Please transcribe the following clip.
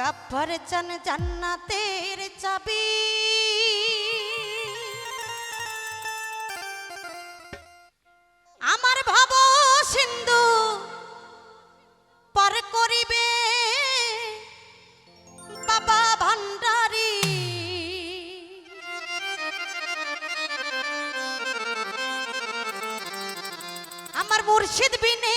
গাব্বার চান জান্নাতের চাবি। আমার ভাব সিন্ধু পর করিবে বাবা ভণ্ডারি আমার মুর্শিদ বিনে